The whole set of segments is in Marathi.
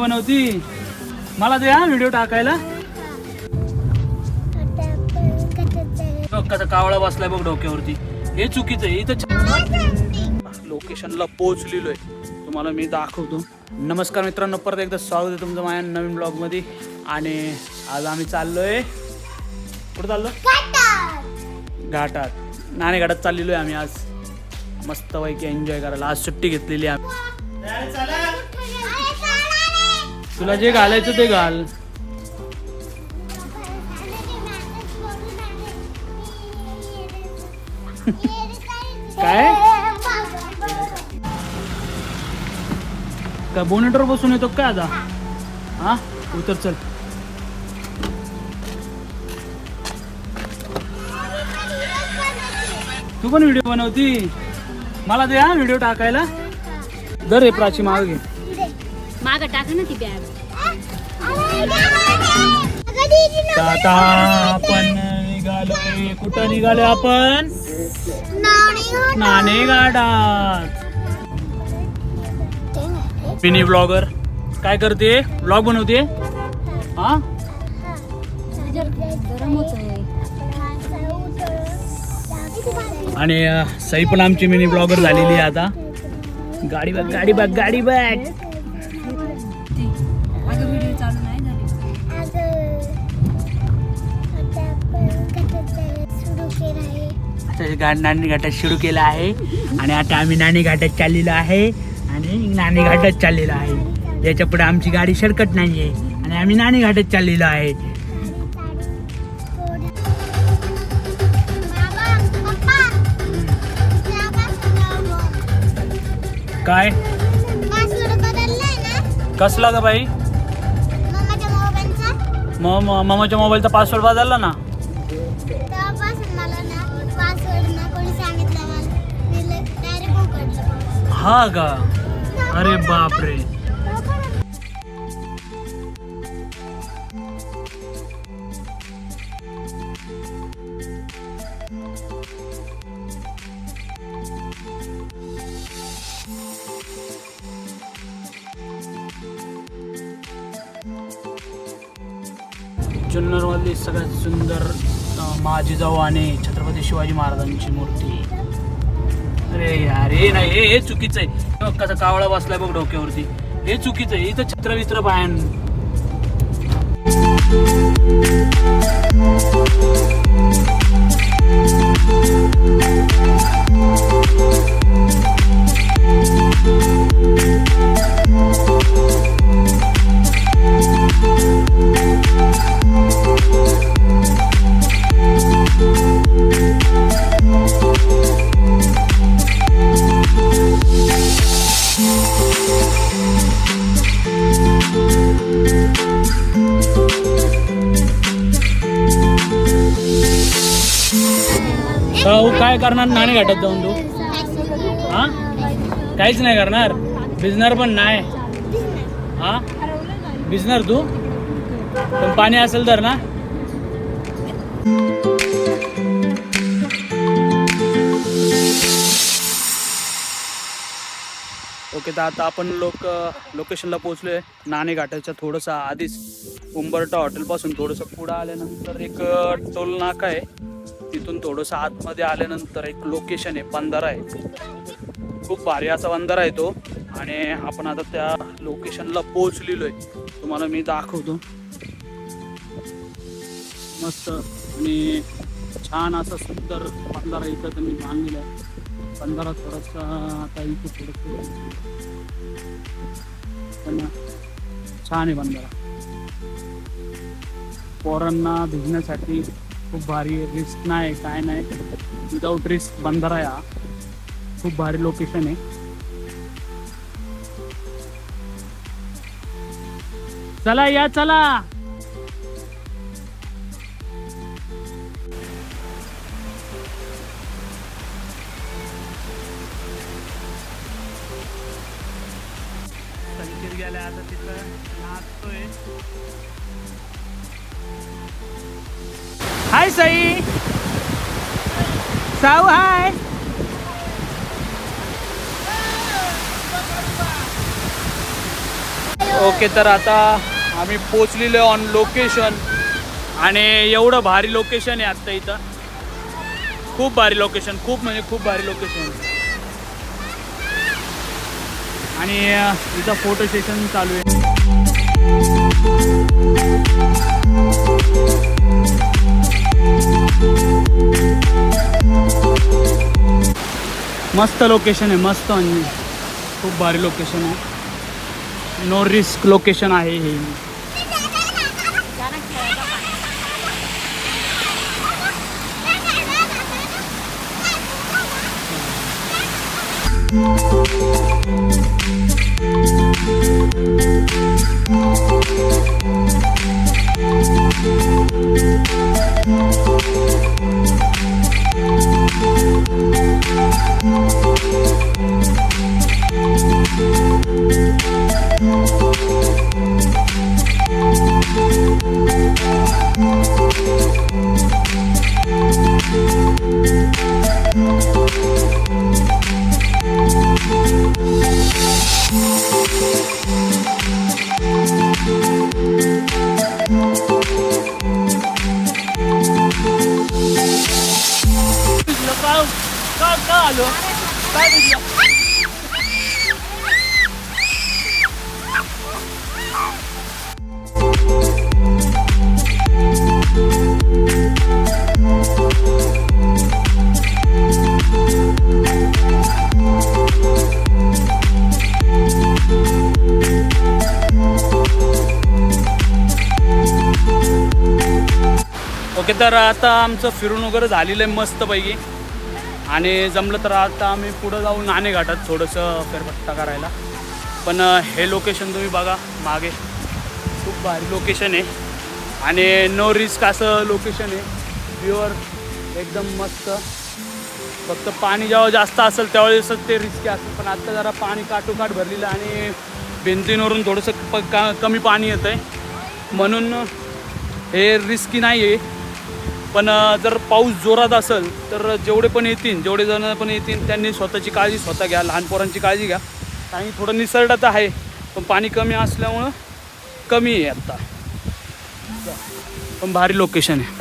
बनवती मला दे हा व्हिडिओ टाकायला. बघ कसा कावळा बसलाय बघ डोक्यावरती. हे चुकीचं आहे इथं लोकेशनला पोहोचलेलो आहे तुम्हाला मी दाखवतो. नमस्कार मित्रांनो परत एकदा स्वागत आहे तुमचं माझ्या नवीन ब्लॉगमध्ये आणि आज आम्ही चाललोय कुठं चाललो? घाटात. नाणे घाटात चाललेलो आहे आम्ही आज. मस्तपैकी एन्जॉय करायला. आज सुट्टी घेतलेली आहे तुला जे घालायचं ते घाल. काय? का बोनेटवर बसून येतो काय आता? हा? उतर चल. तू पण व्हिडिओ बनवती? मला दे हा व्हिडिओ टाकायला. दर हे प्राची माग घे. माग टाका ना ती बॅग आता आपण निघालोय कुठं निघालोय आपण? नाणे गाडात मिनी ब्लॉगर. काय करते? ब्लॉग बनवते? हा? आणि सई पण आमची मिनी ब्लॉगर झालेली आहे आता. गाडी बघ गाडी बघ गाडी बघ. हे गा- नाणी घाटात सुरू केलं आहे. आणि आता आम्ही नाणी घाटात चाललेलो आहे. आणि नाणी घाटात चाललेलो आहे. याच्यापुढे आमची गाडी सरकत नाहीये. आणि आम्ही नाणी घाटात चाललेलो आहे. काय? कसला ग बाई? मामाच्या मोबाईलचा पासवर्ड बदलला ना? हा का अरे बापरे. जुन्नरमधली सगळ्यात सुंदर अं, माझी जाऊ आणि छत्रपती शिवाजी महाराजांची मूर्ती. अरे यार हे नाही हे हे चुकीचं आहे. कसा कावळा बसलाय बघ डोक्यावरती. हे चुकीचं आहे. इथं चित्र वित्र बायन Thank you. करणार नाणे घाटात जाऊन तू? हा? काहीच नाही करणार? भिजणार पण नाही? हा? भिजणार तू? पण पाणी असेल तर ना? ओके तर आता आपण लोक लोकेशनला पोहोचलोय. नाणे घाटाच्या थोडंसं आधीच उंबरटा हॉटेलपासून थोडंसं पुढं आल्यानंतर एक टोल नाका आहे. तिथून थोडंसं आतमध्ये आल्यानंतर एक लोकेशन आहे बंधारा आहे. खूप भारी असा बंधारा आहे तो. आणि आपण आता त्या लोकेशनला पोहोचलेलो आहे तुम्हाला मी दाखवतो. मस्त आणि छान असा सुंदर बंधारा इथं त्यांनी बांधलेला आहे बंधारा थोडासा आता इथे थोडंसं छान आहे बंधारा पोरांना भिजण्यासाठी खूप भारी रिस्क नाही काय नाही. विदाऊट रिस्क बंधारा आहे हा खूप भारी लोकेशन आहे. चला या चला. गेल्या आता तिथं. नाचतोय. हाय साई. साऊ हाय. ओके तर आता आम्ही पोचलेलो ऑन लोकेशन आणि एवढं भारी लोकेशन आहे आत्ता इथं. खूप भारी लोकेशन खूप म्हणजे खूप भारी लोकेशन आणि इथं फोटो सेशन चालू आहे. मस्त लोकेशन आहे मस्त म्हणजे भारी लोकेशन आहे. नो रिस्क लोकेशन आहे हे. काय ओके तर आता आमचं फिरून वगैरे झालेलं आहे मस्तपैकी. आणि जमलं तर आता आम्ही पुढं जाऊ नाणे घाटात थोडंसं फेरपट्टा करायला. पण हे लोकेशन तुम्ही बघा मागे. खूप भारी लोकेशन आहे. आणि नो रिस्क असं लोकेशन आहे. प्युअर एकदम मस्त. फक्त पाणी जेव्हा जास्त असेल त्यावेळेसच ते रिस्की असेल पण आत्ता जरा पाणी काटोकाट भरलेलं आणि भिंतींवरून थोडंसं प का कमी पाणी येतं आहे म्हणून हे रिस्की नाही आहे पण जर पाऊस जोरात असेल तर जेवढे पण येतील जेवढे जण पण येतील त्यांनी स्वतःची काळजी स्वतः घ्या लहान पोरांची काळजी घ्या. आणि थोडं निसर्डात आहे पण पाणी कमी असल्यामुळं कमी आहे आत्ता पण भारी लोकेशन आहे.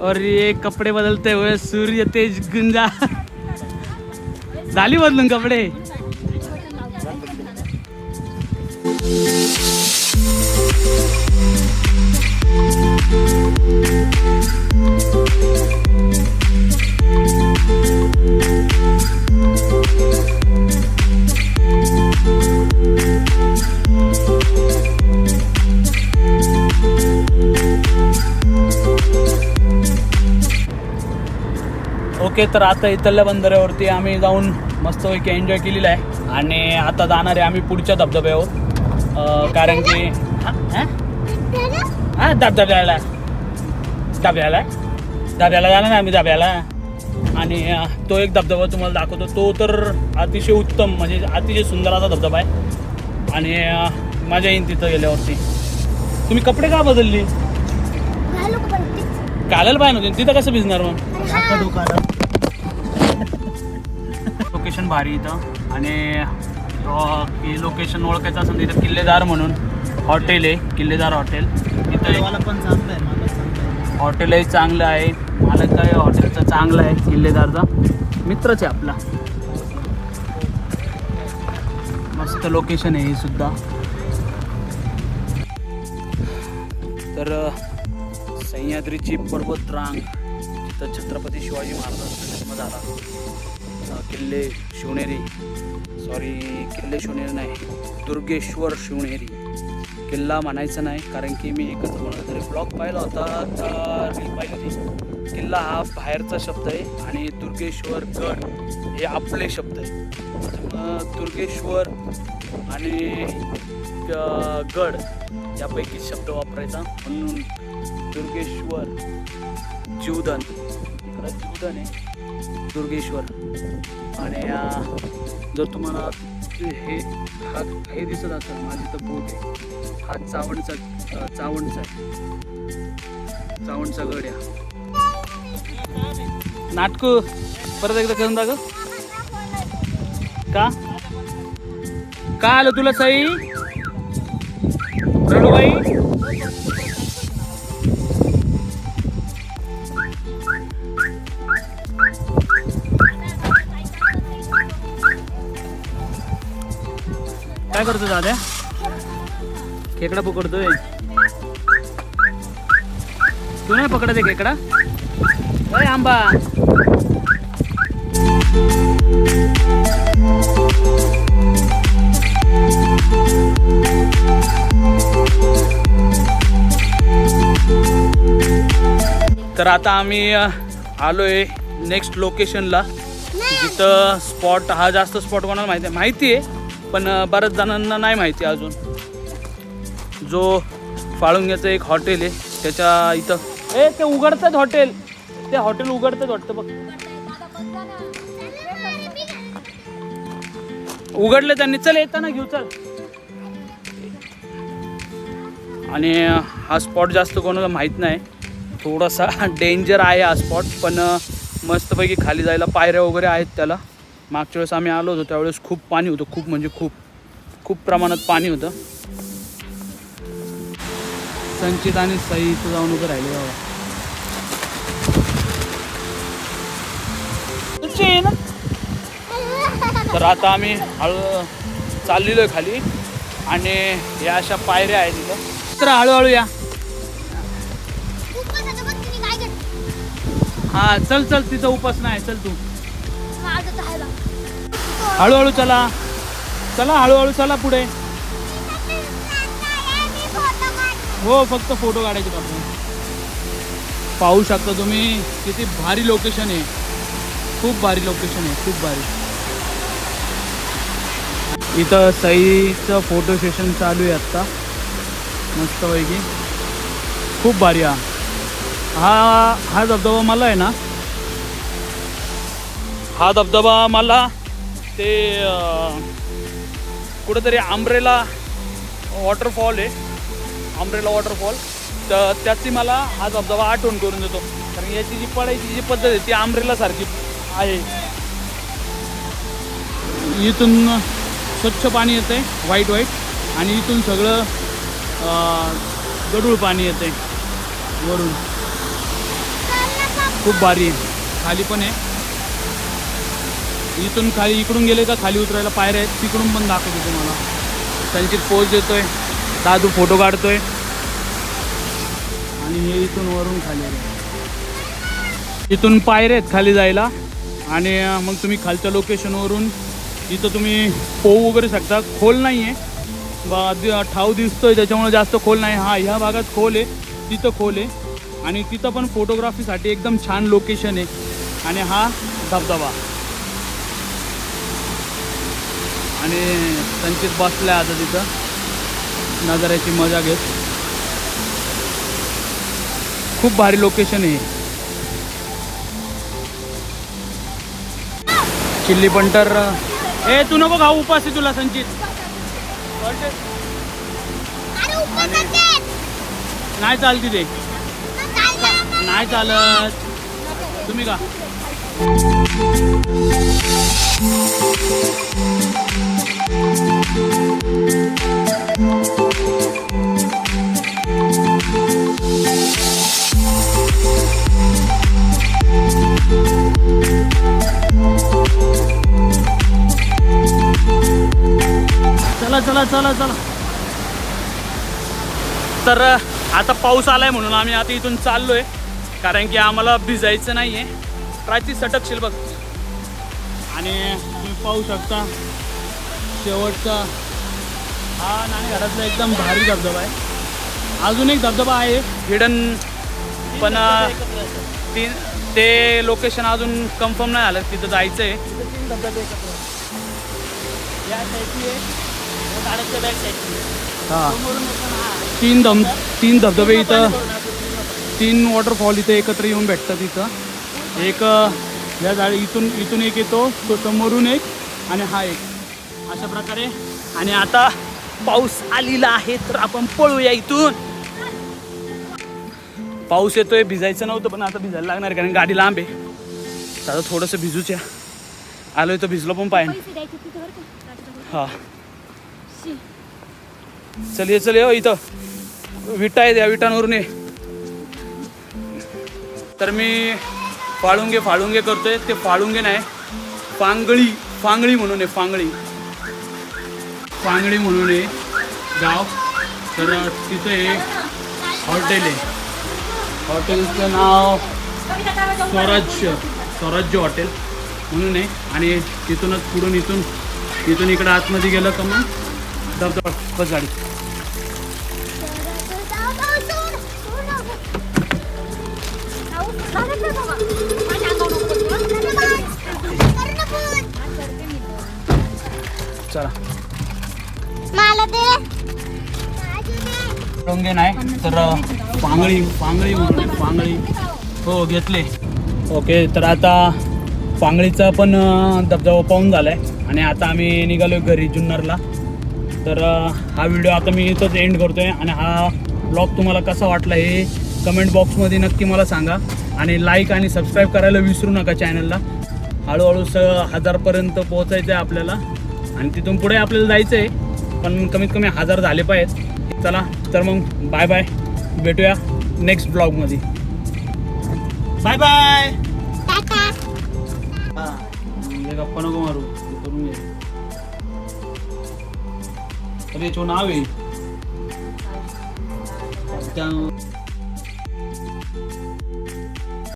और ये कपडे बदलते हुए सूर्य तेज गुंजा. झाली बदलून कपडे? ओके तर आता इथल्या बंदरावरती आम्ही जाऊन मस्तपैकी एन्जॉय केलेला आहे. आणि आता जाणार आहे आम्ही पुढच्या धबधब्यावर. कारण की हा? धबधब्याला. धबधब्याला? धब्याला जाणार ना आम्ही धब्याला आणि तो एक धबधबा तुम्हाला दाखवतो. तो तर अतिशय उत्तम म्हणजे अतिशय सुंदर असा धबधबा आहे. आणि मजा येईन तिथं गेल्यावरती. तुम्ही कपडे का बदलली? घालायला पाहिजे नव्हते. तिथं कसं भिजणार मग? लोकेशन भारी इथं. आणि की लोकेशन ओळखायचं असेल तर इथं किल्लेदार म्हणून हॉटेल आहे किल्लेदार हॉटेल. इथं पण चांगलं आहे हॉटेलही चांगलं आहे मालक काय हॉटेलचं चांगलं आहे किल्लेदारचा. मित्रच आहे आपला. मस्त लोकेशन आहे हे सुद्धा. तर सह्याद्रीची पर्वत रांग जिथं छत्रपती शिवाजी महाराजांचा जन्म झाला. किल्ले शिवनेरी. सॉरी किल्ले शिवनेरी नाही दुर्गेश्वर शिवनेरी. किल्ला म्हणायचं नाही कारण की मी एकच म्हणलं तरी ब्लॉग पाहिला होता रील पाहिली होती. किल्ला हा बाहेरचा शब्द आहे आणि दुर्गेश्वर गड हे आपले शब्द आहे. दुर्गेश्वर आणि गड यापैकी शब्द वापरायचा. म्हणून दुर्गेश्वर जीवधन. इकडं आहे. दुर्गेश्वर. आणि जर तुम्हाला हे हा हे दिसत असेल माझी तर बोट आहे. हा चावणचा चावणचा चावणचा गड आहे नाटक परत एकदा करून दाग का? का आलं तुला सई? रडूबाई काय करतो दाद्या? खेकडा पकडतोय. तू नाही पकडत आहे खेकडा? अरे आंबा. तर आता आम्ही आलोय नेक्स्ट लोकेशनला जिथं स्पॉट हा जास्त स्पॉट कोणाला माहिती आहे माहिती आहे पण बऱ्याच जणांना नाही माहिती अजून. जो फाळुंग्याचं एक हॉटेल आहे त्याच्या इथं. ए ते उघडतात हॉटेल. ते हॉटेल उघडतात वाटतं बघ. उघडलं त्यांनी. चल येताना घेऊ चल. आणि हा स्पॉट जास्त कोणाला माहीत नाही. थोडासा डेंजर आहे हा स्पॉट पण मस्तपैकी खाली जायला पायऱ्या वगैरे आहेत त्याला. मागच्या वेळेस आम्ही आलो होतो त्यावेळेस खूप पाणी होतं खूप म्हणजे खूप खूप प्रमाणात पाणी होतं. संचित आणि सई इथं जाऊन उभं राहिले बाबा. आहे तर आता आम्ही हळू चाललेलो आहे खाली आणि या अशा पायऱ्या आहेत इथं. तर हळूहळू या. हा चल चल तिथं उपास नाही चल तू. हळूहळू चला. चला हळूहळू चला पुढे. हो फक्त फोटो काढायचे बापू पाहू शकता तुम्ही किती भारी लोकेशन आहे. खूप भारी लोकेशन आहे खूप भारी. इथं सईचं फोटो सेशन चालू आहे आत्ता. मस्तपैकी. खूप भारी हा. हा हा धबधबा मला आहे ना? हा धबधबा मला ते कुठंतरी आंब्रेला वॉटरफॉल आहे. आंब्रेला वॉटरफॉल तर त्याची मला हा धबधबा आठवण करून देतो. कारण याची जी पडायची जी पद्धत आहे ती आंब्रेलासारखी आहे. इथून स्वच्छ पाणी येते व्हाईट व्हाईट आणि इथून सगळं गडूळ गढूळ पाणी येते. वरून. खूप भारी आहे. खाली पण आहे. इथून खाली इकडून गेले का खाली उतरायला? पायऱ्या आहेत तिकडून पण दाखवतो तुम्हाला. त्यांची पोज देतोय. दादू फोटो काढतोय. आणि हे इथून वरून खाली इथून पायऱ्या आहेत खाली जायला. आणि मग तुम्ही खालच्या लोकेशनवरून इथं तुम्ही पोहू वगैरे शकता. खोल नाही आहे बा ठाव दिसतोय त्याच्यामुळे जास्त खोल नाही. हा ह्या भागात खोल आहे. तिथं खोल आहे. आणि तिथं पण फोटोग्राफीसाठी एकदम छान लोकेशन आहे. आणि हा धबधबा. आणि संचित बसलाय आता तिथं. नजाऱ्याची मजा घेत. खूप भारी लोकेशन आहे चिल्ली पंटर. ए तू नको खाऊ उपास आहे तुला संचित. नाही चालती ते. नाही चालत. तुम्ही का चला चला चला चला. तर आता पाऊस आलाय म्हणून आम्ही आता इथून चाललोय. कारण की आम्हाला भिजायचं नाही आहे प्राची सटकशील बघ. आणि तुम्ही पाहू शकता. शेवटचा. हा नाणे घरातला एकदम भारी धबधबा आहे. अजून एक धबधबा आहे. हिडन पण ती ते लोकेशन अजून कन्फर्म नाही झालं. तिथं जायचं आहे हां. तीन धम तीन धबधबे इथं. तीन वॉटरफॉल इथे एकत्र येऊन भेटतात इथं. एक या झाड इथून इथून एक येतो. तो समोरून एक आणि हा एक. अशा प्रकारे. आणि आता पाऊस आलेला आहे तर आपण पळूया इथून. पाऊस येतोय भिजायचं नव्हतं पण आता भिजायला लागणार कारण गाडी लांब आहे. तर आता थोडंसं भिजूच्या आलोय तर भिजलो पण पाहिजे. हा. चल ये चल ये हो इथं. विटा आहेत या विटांवरून ये. तर मी फाळुंगे फाळुंगे करतोय. ते फाळुंगे नाही फांगळी फांगळी म्हणून आहे फांगळी. पांगळी म्हणून आहे. गाव. तर तिथं एक हॉटेल आहे. हॉटेलचं नाव स्वराज्य स्वराज्य हॉटेल म्हणून आहे. आणि तिथूनच पुढून इथून इथून इकडं आतमध्ये गेलं का मग? धबधबा बस गाडी. चला. मला दे. नाही तर पांगळी पांगळी म्हणून पांगळी. हो घेतले. ओके तर आता पांगळीचा पण धबधबा पाहून झालाय. आणि आता आम्ही निघालो घरी जुन्नरला. तर हा व्हिडिओ आता मी इथंच एंड करतोय. आणि हा ब्लॉग तुम्हाला कसा वाटला हे कमेंट बॉक्समध्ये नक्की मला सांगा. आणि लाईक आणि सबस्क्राईब करायला विसरू नका चॅनलला हळूहळू स हजारपर्यंत पोहोचायचं आहे आपल्याला. आणि तिथून पुढे आपल्याला जायचं आहे पण कमीत कमी हजार झाले पाहिजेत. चला तर मग बाय बाय भेटूया नेक्स्ट ब्लॉगमध्ये बाय बाय गप्पा नको मारू. करून घे तर याचं नाव आहे. त्या